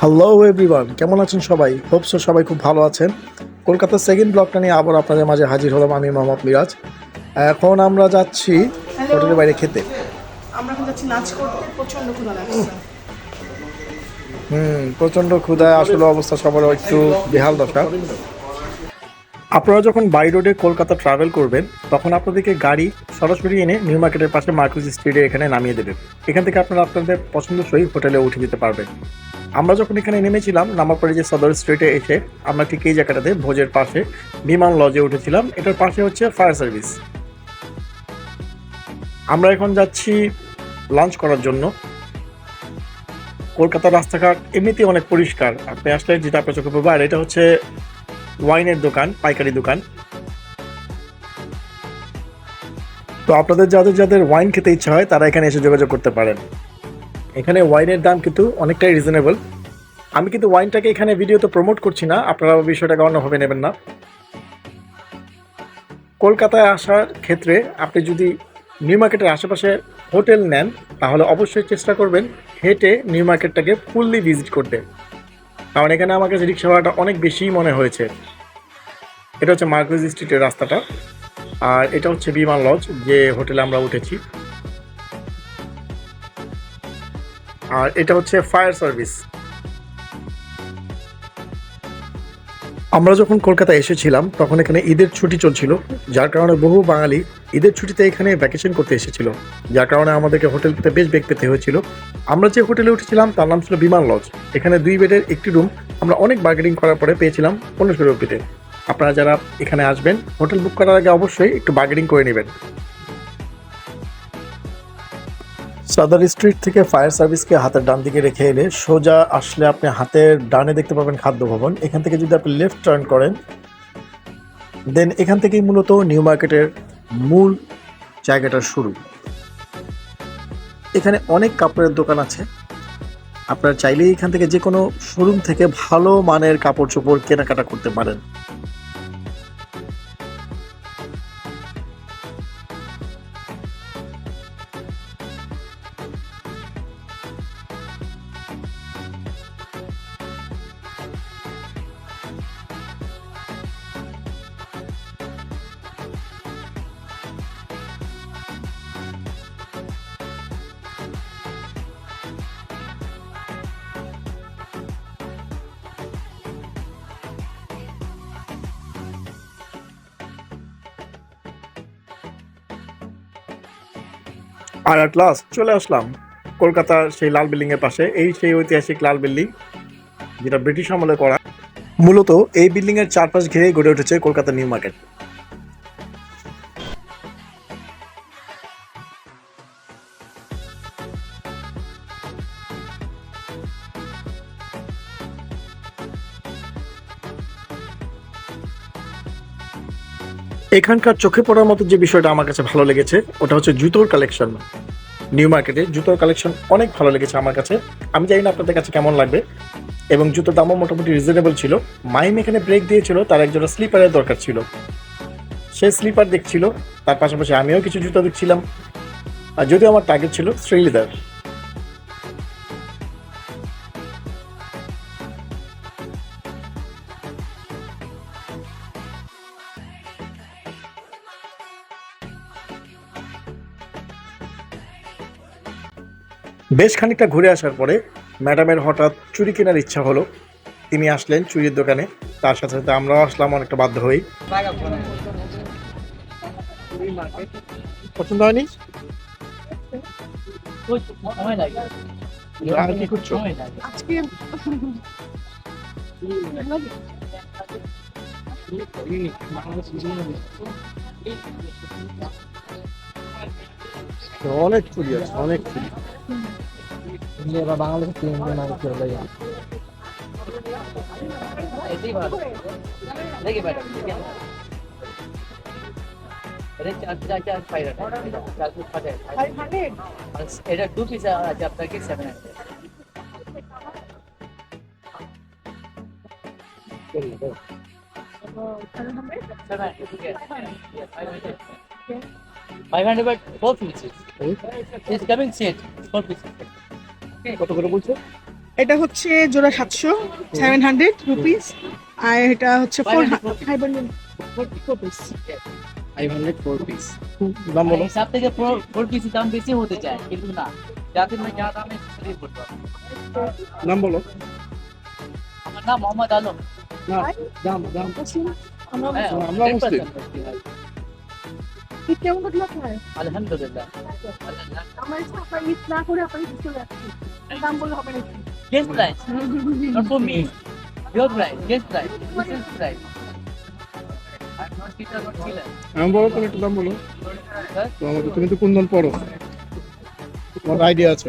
Hello everyone কেমন আছেন সবাই? হোপসো সবাই খুব ভালো আছেন। কলকাতার সেকেন্ড ব্লকটা নিয়ে আবার আপনাদের মাঝে হাজির হলাম আমি মোহাম্মদ মিরাজ। এখন আমরা যাচ্ছি হোটেলের বাইরে খেতে। আমরা এখন যাচ্ছি নাচ করতে প্রচণ্ড ক্ষুধা লাগছে। হুম প্রচণ্ড ক্ষুধায় আসলে অবস্থা সবার একটু বেহাল দশা। আপনারা যখন বাই রোডে কলকাতা ট্রাভেল করবেন তখন আপনাদেরকে গাড়ি সরাসরি এনে নিউ মার্কেটের পাশে মার্কুস স্ট্রিটে এখানে নামিয়ে দেবে। এখান থেকে আপনারা আপনাদের পছন্দসই হোটেলে উঠে যেতে পারবেন। আমরা যখন এখানে নেমেছিলাম নামার পরে যে সদর স্ট্রিটে এসে আমরা ঠিক এই জায়গাটাতে ভোজের পাশে বিমান লজে উঠেছিলাম। এটার পাশে হচ্ছে ফায়ার সার্ভিস আমরা এখন যাচ্ছি লাঞ্চ করার জন্য। কলকাতার রাস্তাঘাট এমনিতেই অনেক পরিষ্কার। আপনি আসলে যেটা আপনার চোখে পড়বে, আর এটা হচ্ছে ওয়াইনের দোকান, পাইকারি দোকান। তো আপনাদের যাদের যাদের ওয়াইন খেতে ইচ্ছা হয়, তারা এখানে এসে যোগাযোগ করতে পারেন। এখানে ওয়াইনের দাম কিন্তু অনেকটাই রিজনেবল আমি কিন্তু ওয়াইনটাকে এখানে ভিডিওতে প্রমোট করছি না, আপনারা বিষয়টাকে অন্যভাবে নেবেন না। কলকাতায় আসার ক্ষেত্রে আপনি যদি নিউ মার্কেটের আশেপাশে হোটেল নেন, তাহলে অবশ্যই চেষ্টা করবেন হেঁটে নিউ মার্কেটটাকে ফুললি ভিজিট করতে। কারণ এখানে আমার কাছে রিক্সা ভাড়াটা অনেক বেশি মনে হয়েছে। এটা হচ্ছে মার্কুইজ স্ট্রিটের রাস্তাটা। আর এটা হচ্ছে বিমান লজ, যে হোটেলে আমরা উঠেছি। আর এটা হচ্ছে ফায়ার সার্ভিস। আমরা যখন কলকাতা এসেছিলাম, তখন এখানে ঈদের ছুটি চলছিল, যার কারণে বহু বাঙালি ঈদের ছুটিতে এখানে ভ্যাকেশন করতে এসেছিল, যার কারণে আমাদেরকে হোটেল পেতে বেশ বেগ পেতে হয়েছিল। আমরা যে হোটেলে উঠেছিলাম, তার নাম ছিল বিমান লজ এখানে দুই বেডের একটি রুম আমরা অনেক বার্গেনিং করার পরে পেয়েছিলাম পনেরোশো রুপিতে। আপনারা যারা এখানে আসবেন হোটেল বুক করার আগে অবশ্যই একটু বার্গেনিং করে নেবেন। সাদার স্ট্রিট থেকে ফায়ার সার্ভিসকে হাতের ডান দিকে রেখে এলে সোজা আসলে আপনি হাতের ডানে দেখতে পাবেন খাদ্য ভবন এখান থেকে যদি আপনি লেফট টার্ন করেন দেন এখান থেকেই মূলত নিউ মার্কেটের মূল জায়গাটার শুরু। এখানে অনেক কাপড়ের দোকান আছে। আপনারা চাইলেই এখান থেকে যে কোনো শোরুম থেকে ভালো মানের কাপড় চোপড় কেনাকাটা করতে পারেন। আর অ্যাট লাস্ট চলে আসলাম কলকাতার সেই লাল বিল্ডিংয়ের পাশে, এই সেই ঐতিহাসিক লাল বিল্ডিং যেটা ব্রিটিশ আমলে করা। মূলত এই বিল্ডিংয়ের চারপাশ ঘিরে গড়ে উঠেছে কলকাতা নিউ মার্কেট। এখানকার চোখে পড়ার মতো যে বিষয়টা আমার কাছে ভালো লেগেছে, ওটা হচ্ছে জুতোর কালেকশন নিউ মার্কেটে জুতোর কালেকশন অনেক ভালো লেগেছে আমার কাছে। আমি জানি না আপনাদের কাছে কেমন লাগবে। এবং জুতোর দামও মোটামুটি রিজনেবল ছিল। মাইম এখানে ব্রেক দিয়েছিল, তার একজোড়া স্লিপারের দরকার ছিল। সে স্লিপার দেখছিল, তার পাশাপাশি আমিও কিছু জুতো দেখছিলাম। আর যদিও আমার টার্গেট ছিল শ্রীলিদার বেশ খানিকটা ঘুরে আসার পরে ম্যাডামের হঠাৎ চুরি কেনার ইচ্ছা হলো। তিনি আসলেন চুরির দোকানে। তার সাথে সাথে আমরাও আসলাম অনেকটা বাধ্য হই পছন্দ হয়নি? আর কি করছ? অনেক চুরি আছে অনেক চুরি। এবার বাংলাদেশে তিন দিন আগে চলে है। देखिए मैडम ठीक है? अरे चार पचास क्या फाइव हंड्रेड चार पचास five hundred five hundred two piece आज आप तक सेवन हंड्रेड सेवन हंड्रेड ठीक है। 500 by 4 pieces is coming set 4 pieces কত করে বলছো? এটা হচ্ছে জোড়া 700 700 রুপিস আর এটা হচ্ছে 400 4 পিস 500 4 পিস দাম বলো। থেকে 4 পিস দাম বেশি হতে চায় কিন্তু না। যাতে না যা দামে নাম বলো। আমার নাম মোহাম্মদ আলম। না দাম দাম। আমরা হ্যাঁ, আমরা 100% ঈদ কেমন কাটলো আপনার আলহামদুলিল্লাহ। আমার ইচ্ছা আপনার ঈদ না করে আপনার ঈদ চলে যাচ্ছি দাম বললে হবে না not killer. আমি বলো তুমি একটু দাম বলো। Sir, তো আমাদের তুমি তো কুন্দন পড়ো? তোমার আইডিয়া আছে।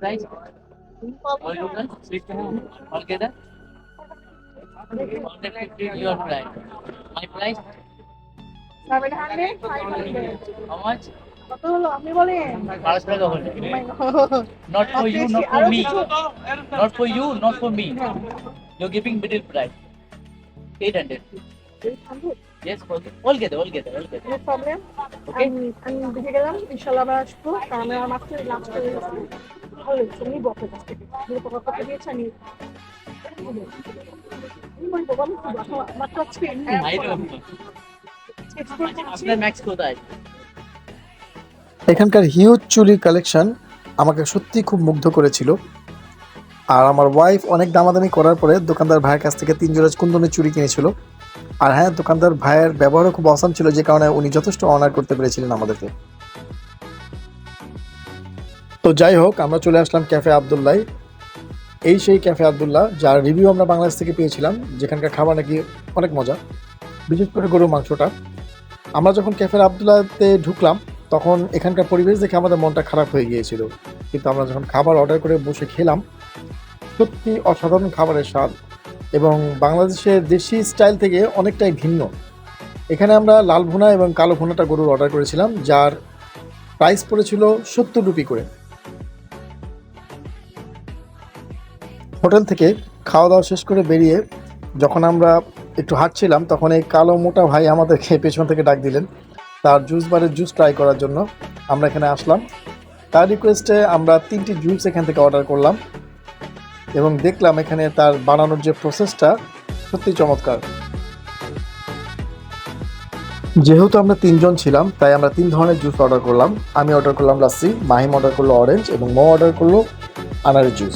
Two hundred your price. All total, six, all together. Hundred fifty, your price. My price, seven hundred five hundred how much? কত হলো আপনি বলেন বারোশো টাকা হলে। Oh my God. Not for you, not for আরো me. কিছু? Not for you, not for me. You're giving middle price. Eight hundred. 800? Yes, all all together, all together, all together. No problem. Okay. আমি আমি দেখে গেলাম ইনশাল্লাহ আবার আসব কারণ আমি আমার মাত্র লাঞ্চ করে গেছি ভালো লেগেছে নিবো আপনার কাছ থেকে যদি পকা পকা দিয়েছে আমি আমি বলব, বলো তো, এখন মাত্র আজকে I don't know. explore করছি। আপনার ম্যাক্স কোথায় এখানকার হিউজ চুলি কালেকশন আমাকে সত্যি খুব মুগ্ধ করেছিল আর আমার ওয়াইফ অনেক দামাদামি করার পরে দোকানদার ভাইয়ের কাছ থেকে তিন জোড়া কুন্দনের চুরি কিনেছিল আর হ্যাঁ দোকানদার ভাইয়ের ব্যবহারও খুব অসাম ছিল, যে কারণে উনি যথেষ্ট অনার করতে পেরেছিলেন আমাদেরকে। তো যাই হোক, আমরা চলে আসলাম ক্যাফে আবদুল্লাহ এই সেই ক্যাফে আবদুল্লাহ যার রিভিউ আমরা বাংলাদেশ থেকে পেয়েছিলাম, যেখানকার খাবার নাকি অনেক মজা, বিশেষ করে গরুর মাংসটা। আমরা যখন ক্যাফে আবদুল্লাহতে ঢুকলাম, তখন এখানকার পরিবেশ দেখে আমাদের মনটা খারাপ হয়ে গিয়েছিল। কিন্তু আমরা যখন খাবার অর্ডার করে বসে খেলাম, সত্যি অসাধারণ খাবারের স্বাদ। এবং বাংলাদেশের দেশি স্টাইল থেকে অনেকটাই ভিন্ন। এখানে আমরা লাল ভুনা এবং কালো ভুনাটা গরুর অর্ডার করেছিলাম, যার প্রাইস পড়েছিল সত্তর রুপি করে। হোটেল থেকে খাওয়া দাওয়া শেষ করে বেরিয়ে যখন আমরা একটু হাঁটছিলাম, তখন এই কালো মোটা ভাই আমাদেরকে পেছন থেকে ডাক দিলেন। তার জুস বারের জুস ট্রাই করার জন্য আমরা এখানে আসলাম। তার রিকোয়েস্টে আমরা তিনটি জুস এখান থেকে অর্ডার করলাম। এবং দেখলাম এখানে তার বানানোর যে প্রসেসটা সত্যি চমৎকার। যেহেতু আমরা তিনজন ছিলাম, তাই আমরা তিন ধরনের জুস অর্ডার করলাম। আমি অর্ডার করলাম লাসি মাহিম অর্ডার করল অরেঞ্জ এবং মো অর্ডার করল আনারের জুস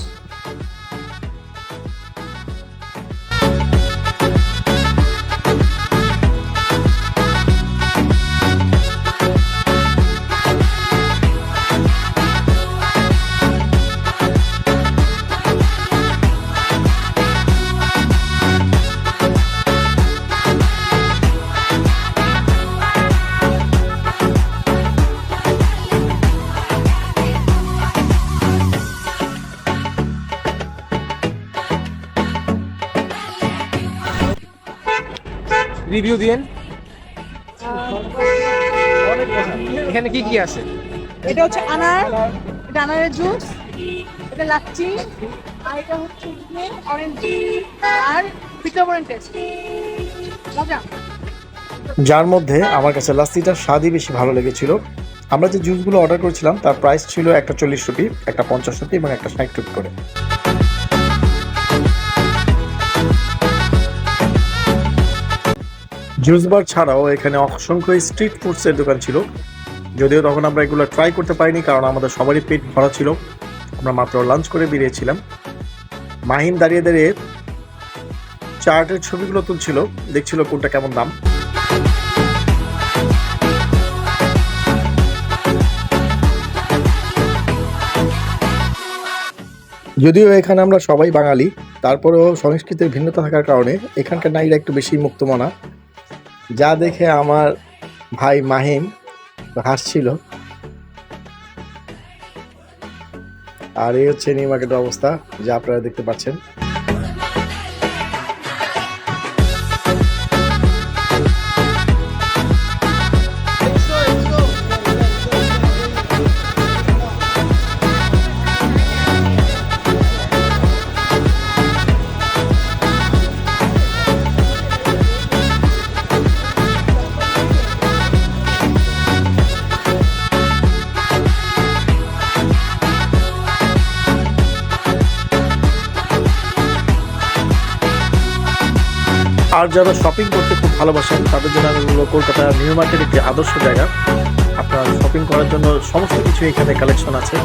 রিভিউ দিয়েন। এখানে কি কি আছে? এটা হচ্ছে আনার এটা আনারের জুস এটা লাচ্ছি আর এটা হচ্ছে অরেঞ্জ আর পিঠাবরেন টেস্ট মজা। যার মধ্যে আমার কাছে লাস্সিটার স্বাদই বেশি ভালো লেগেছিল। আমরা যে জুসগুলো অর্ডার করেছিলাম তার প্রাইস ছিল একটা চল্লিশ রুপি একটা পঞ্চাশ রুপি এবং একটা ষাট রুপি করে। জুস বার ছাড়াও এখানে অসংখ্য স্ট্রিট ফুডসের দোকান ছিল। যদিও তখন আমরা এগুলো ট্রাই করতে পারিনি, কারণ আমাদের সবারই পেট ভরা ছিল। আমরা মাত্র লাঞ্চ করে বেরিয়েছিলাম। মাহিম দাঁড়িয়ে দাঁড়িয়ে চার্টের ছবিগুলো তুলছিল, দেখছিল কোনটা কেমন দাম। যদিও এখানে আমরা সবাই বাঙালি, তারপরেও সংস্কৃতির ভিন্নতা থাকার কারণে এখানকার নারীরা একটু বেশি মুক্তমনা। যা দেখে আমার ভাই মাহিম হাসছিল। আর এই হচ্ছে নিউ মার্কেটের অবস্থা, যা আপনারা দেখতে পাচ্ছেন। আর যারা শপিং করতে খুব ভালোবাসেন, তাদের জন্য আমি বলব কলকাতা নিউ মার্কেট একটি আদর্শ জায়গা। আপনার শপিং করার জন্য সমস্ত কিছু এখানে কালেকশন আছে।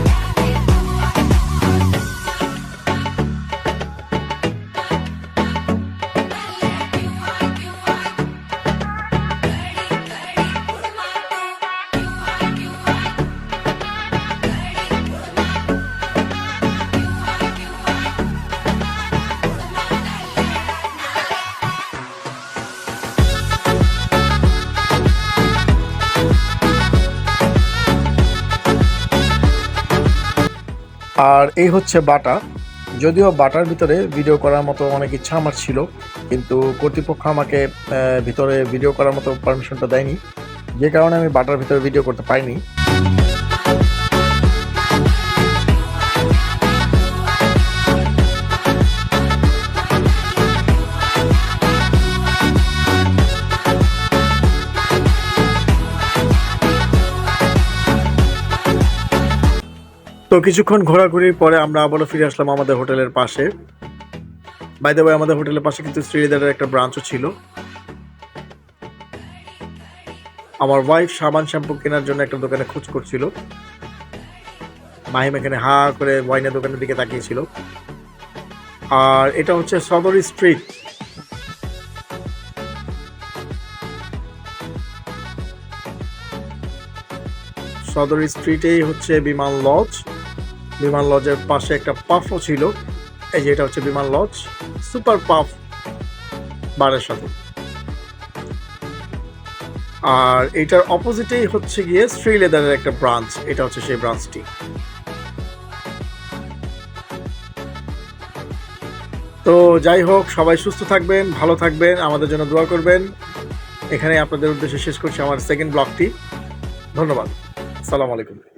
আর এই হচ্ছে বাটা। যদিও বাটার ভিতরে ভিডিও করার মতো অনেক ইচ্ছা আমার ছিল, কিন্তু কর্তৃপক্ষ আমাকে ভিতরে ভিডিও করার মতো পারমিশনটা দেয়নি, যে কারণে আমি বাটার ভিতরে ভিডিও করতে পারিনি। তো কিছুক্ষণ ঘোরাঘুরির পরে আমরা আবারও ফিরে আসলাম আমাদের হোটেলের পাশে। বাই দ্য আমাদের হোটেলের পাশে কিন্তু শ্রীদারের একটা ব্রাঞ্চও ছিল। আমার ওয়াইফ সাবান শ্যাম্পু কেনার জন্য একটা দোকানে খোঁজ করছিল। মাহিম এখানে হা করে ওয়াইনের দোকানের দিকে তাকিয়েছিল। আর এটা হচ্ছে সদর স্ট্রিট সদর স্ট্রিটেই হচ্ছে বিমান লজ বিমান লজের পাশে একটা পাফও ছিল। এই যে এটা হচ্ছে বিমান লজ। সুপার পাফ বারের সাথে। আর এটার অপোজিটেই হচ্ছে গিয়ে শ্রী লেদারের একটা ব্রাঞ্চ। এটা হচ্ছে সেই ব্রাঞ্চটি। তো যাই হোক, সবাই সুস্থ থাকবেন, ভালো থাকবেন, আমাদের জন্য দোয়া করবেন। এখানে আপনাদের উদ্দেশ্যে শেষ করছি আমার সেকেন্ড ব্লগটি ধন্যবাদ। সালাম আলাইকুম।